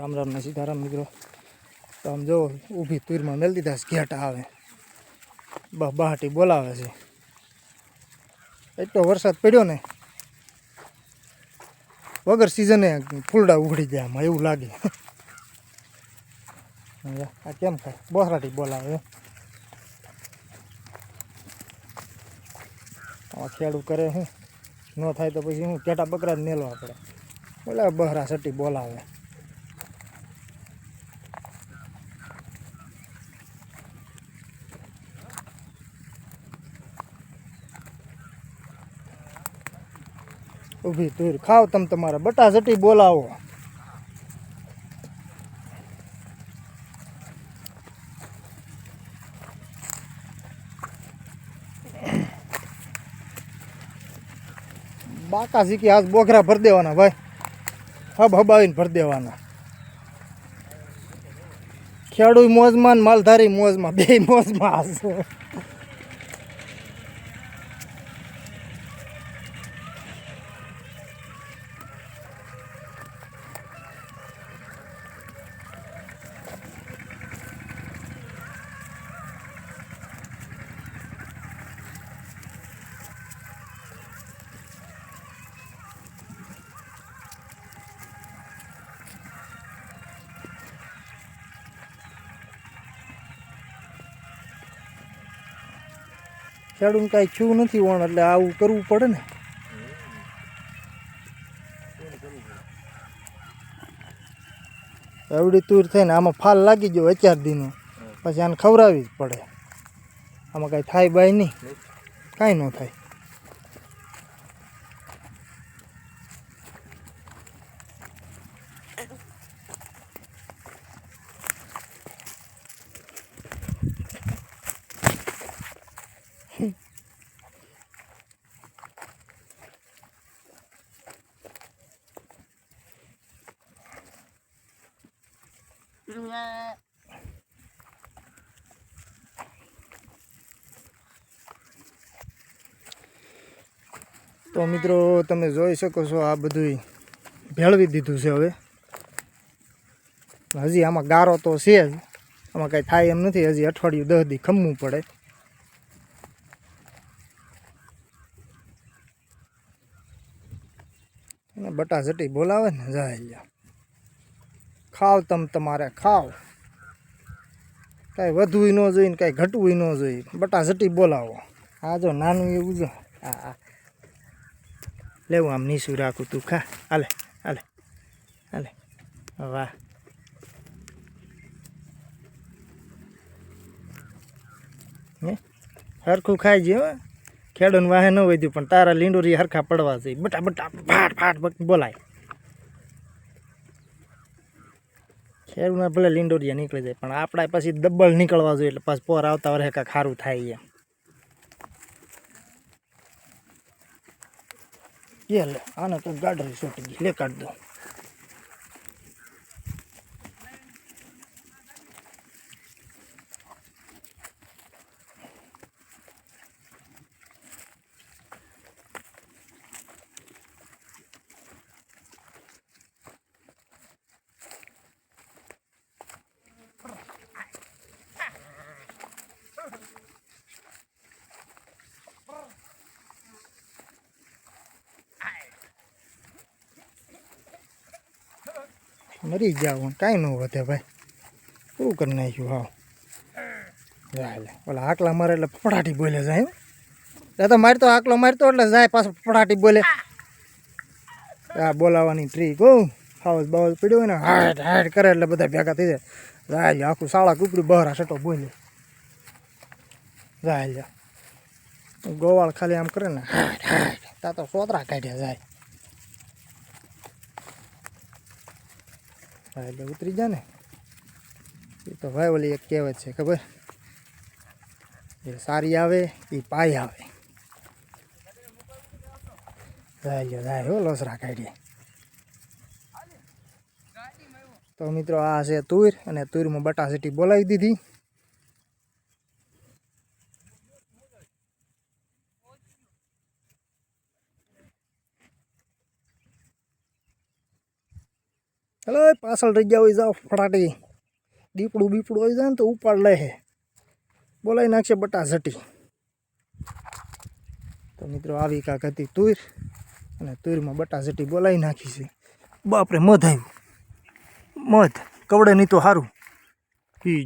રામ રામ ને સીતારામ મિત્રો. તો આમ જો, ઊભી તુરમાં મેલ દીધા ઘેટ આવે. બા, બહાટી બોલાવે છે. એટલો વરસાદ પડ્યો ને, વગર સિઝને ફૂલડા ઉઘડી જાય આમાં, એવું લાગે. આ કેમ થાય? બોસરાટી બોલાવે. આમાં ખેડૂત કરે શું ન થાય તો પછી હું કેટા બકરા જ મેલવા પડે. બોલાવે બહરા સટી બોલાવે. ઊભી તુર ખાવ તમે તમારા. બટા જટી બોલાવો. બાકા શીખી આજ બોખરા ભરી દેવાના ભાઈ. હબ હબાવીને ભરી દેવાના. ખેડૂત મોજમાં માલધારી મોજમાં. બે મોજમાં હશે. ખેડૂત કાંઈ છું નથી વણ એટલે આવું કરવું પડે ને. એવડી તુર થઈને આમાં ફાલ લાગી ગયો અચાર દીનો. પછી આને ખવડાવવી જ પડે. આમાં કાંઈ થાય બાય નહીં. કાંઈ ન થાય. તો મિત્રો, તમે જોઈ શકો છો આ બધું ભેળવી દીધું છે હવે. હજી આમાં ગારો તો છે જ. આમાં કાંઈ થાય એમ નથી, હજી અઠવાડિયું દસ દી ખમવું પડે. અને બટા બોલાવે ને, જાય. ખાવ તમ તમારે, ખાવ. કાંઈ વધવું ન જોઈએ કાંઈ ઘટવું ન જોઈએ બટા ઝટી બોલાવો. આ જો નાનું એવું જો. હા હા લેવું આમ નીસું રાખું તું. ખા, હાલે હાલે હાલે. વાહ. હે? હરખું ખાઈ હો. ખેડૂત વાહે ન વધ્યું, પણ તારા લીંડોરી હરખા પડવા જોઈએ. બટા બટા ફાટ ફાટ બોલાય. શેરુના ભલે લીંડોરિયા નીકળી જાય, પણ આપણે પછી ડબલ નીકળવા જોઈએ એટલે પાછું પોર આવતા વરે કાંક સારું થાય એમ. લે, આને તો ગાડરી છૂટી ગઈ, લે કાઢ દો. મરી જાવ કાંઈ ન વધે ભાઈ. પૂરું કરી નાખ્યું હા લે ઓલા આકલા મારે એટલે ફફડાટી બોલે જાય. દાદા મારતો આકલો મારતો એટલે જાય પાછો ફફડાટી બોલે. આ બોલાવાની ટ્રીક હો. ખાવજ બાવજ પીડ્યો હોય ને, હાડ હાડ કરે એટલે બધા ભેગા થઈ જાય. જાય લે આખું શાળા કુકડું બહાર સટો બોલે. જાય લે ગોવાળ ખાલી આમ કરે ને હાટ હાટ તા તો સોતરા કાઢ્યા જાય. હા, એટલે ઉતરી જા ને. એ તો ભાઈ ઓલી એક કહેવત છે, ખબર? એ સારી આવે, એ પાય આવે. જાય જાય હો લોસરા કાઢીએ તો મિત્રો, આ છે તુર, અને તુરમાં બટાસીટી બોલાવી દીધી. હલો, પાછળ રહી ગયા હોય, જાઓ ફટાટી દીપડું બીપડું આવી જાય ને તો ઉપાડ લે હે. બોલાવી નાખશે બટા ઝટી. તો મિત્રો, આવી કાંક હતી તુર, અને તુરમાં બટા ઝટી બોલાવી નાખી છે. બાપરે, મધ આવ્યું મધ, કવડે નહીં તો સારું પી